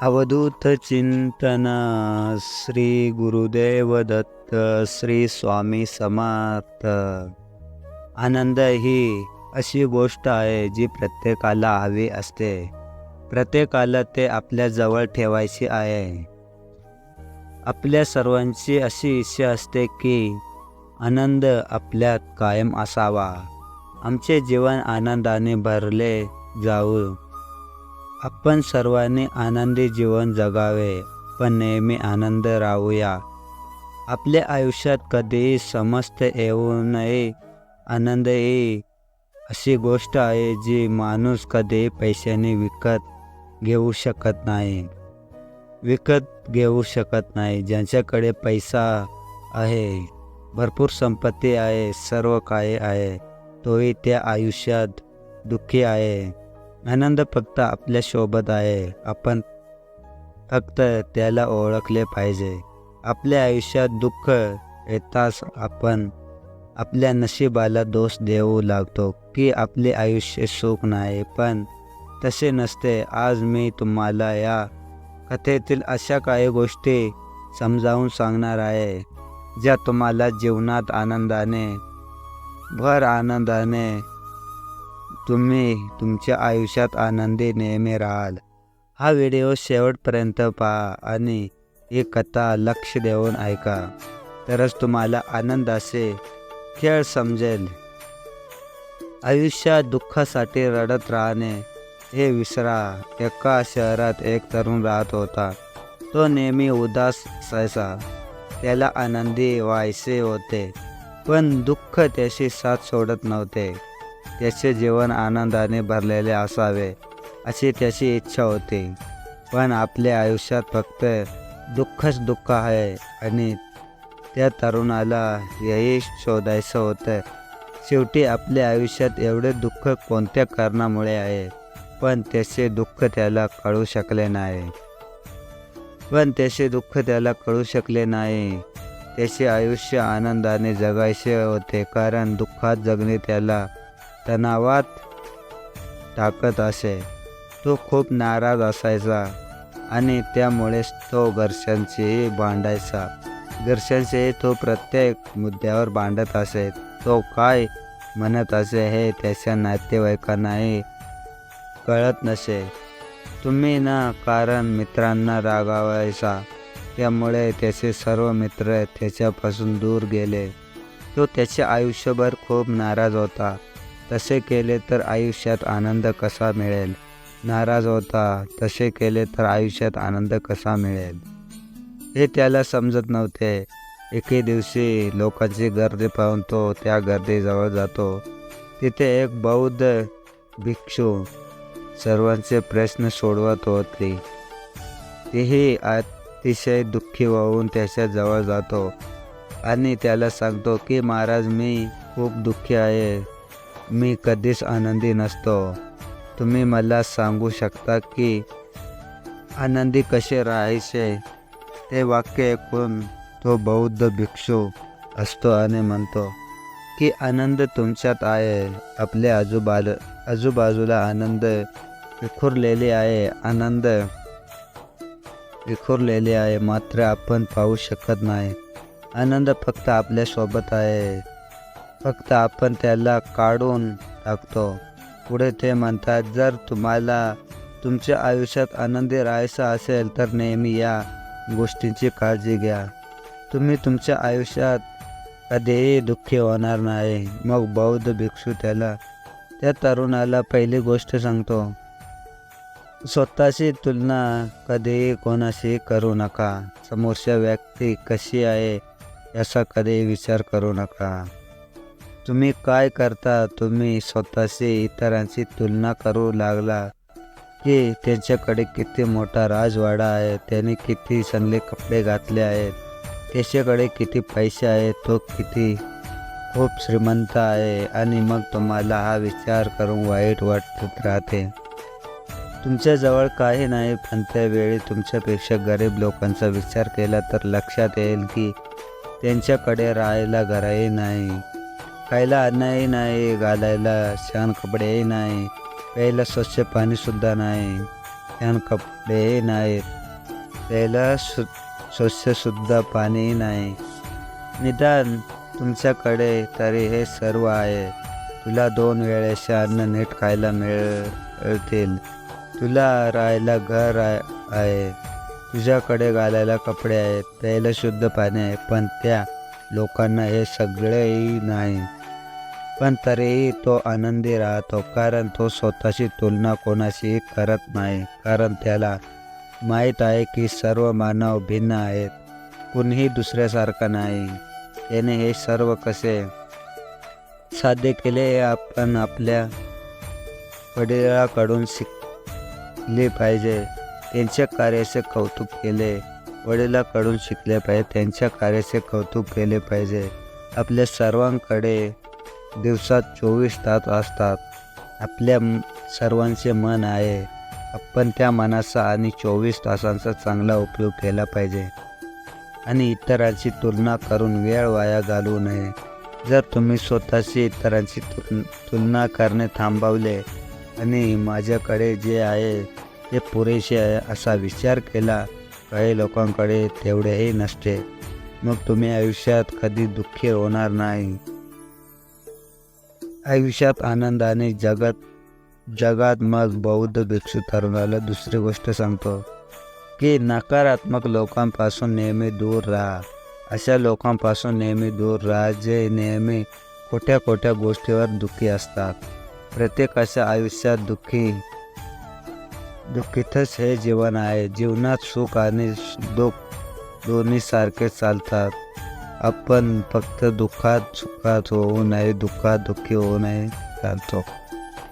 अवधूत चिंतन श्री गुरुदेव दत्त श्री स्वामी समर्थ आनंद ही अशी गोष्ट आहे जी प्रत्येकाला हवी असते. प्रत्येकाला ते आपल्या जवळ ठेवायची आहे. आपल्या सर्वांची अशी इच्छा असते की आनंद आपल्यात कायम असावा. आमचे जीवन आनंदाने भरले जाऊ आपण सर्वांनी आनंदी जीवन जगावे पण नेहमी आनंद राहूया. आपल्या आयुष्यात कधीही समस्त येऊ नये आनंद ही अशी गोष्ट आहे जी माणूस कधीही पैशाने विकत घेऊ शकत नाही. विकत घेऊ शकत नाही ज्यांच्याकडे पैसा आहे. भरपूर संपत्ती आहे सर्व काही आहे. तोही त्या आयुष्यात दुःखी आहे. आनंद फक्त आपल्यासोबत आहे. आपण फक्त त्याला ओळखले पाहिजे. आपल्या आयुष्यात दुःख येताच आपण आपल्या नशिबाला दोष देऊ लागतो की आपले आयुष्य सुख नाही. पण तसे नसते. आज मी तुम्हाला या कथेतील अशा काही गोष्टी समजावून सांगणार आहे ज्या तुम्हाला जीवनात आनंदाने भर आनंदाने तुम्ही तुमच्या आयुष्यात आनंदी नेहमी राहाल. हा व्हिडिओ शेवटपर्यंत पहा आणि ही कथा लक्ष देऊन ऐका. तरच तुम्हाला आनंदाचे खेळ समजेल. आयुष्यात दुःखासाठी रडत राहणे हे विसरा. एका शहरात एक तरुण राहत होता. तो नेहमी उदास असायचा. त्याला आनंदी व्हायचे होते पण दुःख त्याशी साथ सोडत नव्हते. त्याचे जीवन आनंदाने भरलेले असावे अशी त्याची इच्छा होती. पण आपल्या आयुष्यात फक्त दुःखच दुःख आहे आणि त्या तरुणाला हेही शोधायचं होतं. शेवटी आपल्या आयुष्यात एवढे दुःख कोणत्या कारणामुळे आहे? पण त्याचे दुःख त्याला कळू शकले नाही. पण त्याचे दुःख त्याला कळू शकले नाही. त्याचे आयुष्य आनंदाने जगायचे होते कारण दुःखात जगणे त्याला तणावात टाकत असे. तो खूप नाराज असायचा आणि त्यामुळेच तो घरच्यांशीही भांडायचा. घरच्यांशीही तो प्रत्येक मुद्द्यावर भांडत असे. तो काय म्हणत असे हे त्याच्या नातेवाईकांनाही कळत नसे. तुम्ही ना कारण मित्रांना रागावायचा. त्यामुळे त्याचे सर्व मित्र त्याच्यापासून दूर गेले. तो त्याचे आयुष्यभर खूप नाराज होता. तसे केले तर आयुष्यात आनंद कसा मिळेल? नाराज होता तसे केले तर आयुष्यात आनंद कसा मिळेल? हे त्याला समजत नव्हते. एके दिवशी लोकांची गर्दी पाहून तो त्या गर्दीजवळ जातो. तिथे एक बौद्ध भिक्षू सर्वांचे प्रश्न सोडवत होती. तेही अतिशय दुःखी होऊन त्याच्याजवळ जातो आणि त्याला सांगतो की महाराज मी खूप दुःखी आहे. मी कधीच आनंदी नसतो. तुम्ही मला सांगू शकता की आनंदी कसे राहायचे? ते वाक्य ऐकून तो बौद्ध भिक्षू असतो आणि म्हणतो की आनंद तुमच्यात आहे. आपल्या आजूबाजू आजूबाजूला आनंद विखुरलेले आहे. आनंद विखुरलेले आहे. मात्र आपण पाहू शकत नाही. आनंद फक्त आपल्यासोबत आहे. फक्त आपण त्याला काढून टाकतो. पुढे ते म्हणतात जर तुम्हाला तुमच्या आयुष्यात आनंदी राहायचं असेल तर नेहमी या गोष्टींची काळजी घ्या. तुम्ही तुमच्या आयुष्यात कधीही दुःखी होणार नाही. मग बौद्ध भिक्षू त्याला त्या तरुणाला पहिली गोष्ट सांगतो स्वतःची तुलना कधीही कोणाशी करू नका. समोरच्या व्यक्ती कशी आहे याचा कधीही विचार करू नका. तुम्ही काय करता? तुम्ही स्वतःशी इतरांशी तुलना करू लागला. की त्यांच्याकडे किती मोठा राजवाडा आहे. त्याने किती चांगले कपडे घातले आहेत. त्याच्याकडे किती पैसे आहेत? तो किती खूप श्रीमंत आहे आणि मग तुम्हाला हा विचार करून वाईट वाटत राहते. तुमच्याजवळ काही नाही पण त्यावेळी तुमच्यापेक्षा गरीब लोकांचा विचार केला तर लक्षात येईल की त्यांच्याकडे राहायला घरही नाही. खायला अन्नही नाही. घालायला छान कपडेही नाही. प्यायला स्वच्छ पाणीसुद्धा नाही. छान कपडेही नाहीत प्यायला सु स्वच्छसुद्धा पाणीही नाही. निदान तुमच्याकडे तरी हे सर्व आहे. तुला दोन वेळेचे अन्न नीट खायला मिळ मिळतील. तुला राहायला घर आहे. तुझ्याकडे घालायला कपडे आहेत. प्यायला शुद्ध पाणी आहे. पण त्या लोकांना हे सगळेही नाही. पण तरीही तो आनंदी राहतो कारण तो स्वतःची तुलना कोणाशीही करत नाही. कारण त्याला माहीत आहे की सर्व मानव भिन्न आहेत कुणीही दुसऱ्यासारखा नाही. त्याने हे सर्व कसे साध्य केले हे आपण आपल्या वडिलाकडून शिकले पाहिजे. त्यांच्या कार्याचे कौतुक केले. वडिलांकडून शिकले पाहिजे. त्यांच्या कार्याचे कौतुक केले पाहिजे. आपल्या सर्वांकडे दिवसात चोवीस तास असतात. आपल्या सर्वांचे मन आहे. आपण त्या मनाचा आणि चोवीस तासांचा चांगला उपयोग केला पाहिजे. आणि इतरांची तुलना करून वेळ वाया घालवू नये. जर तुम्ही स्वतःशी इतरांची तुल तुलना करणे थांबवले आणि माझ्याकडे जे आहे ते पुरेसे आहे असा विचार केला काही लोकांकडे तेवढेही नसते. मग तुम्ही आयुष्यात कधी दुःखी होणार नाही. आयुष्यात आनंदाने जगत जगात मग बौद्ध भिक्षू तरुणाला दुसरी गोष्ट सांगतो की नकारात्मक लोकांपासून नेहमी दूर राहा. अशा लोकांपासून नेहमी दूर राहा जे नेहमी खोट्या खोट्या गोष्टीवर दुःखी असतात. प्रत्येकाच्या आयुष्यात दुःखी दुःखीतच हे जीवन आहे जीवनात सुख आणि दुःख दोन्ही सारखे चालतात. आपण फक्त दुःखात सुखात होऊ नये दुःखात दुःखी होऊ नये चालतो.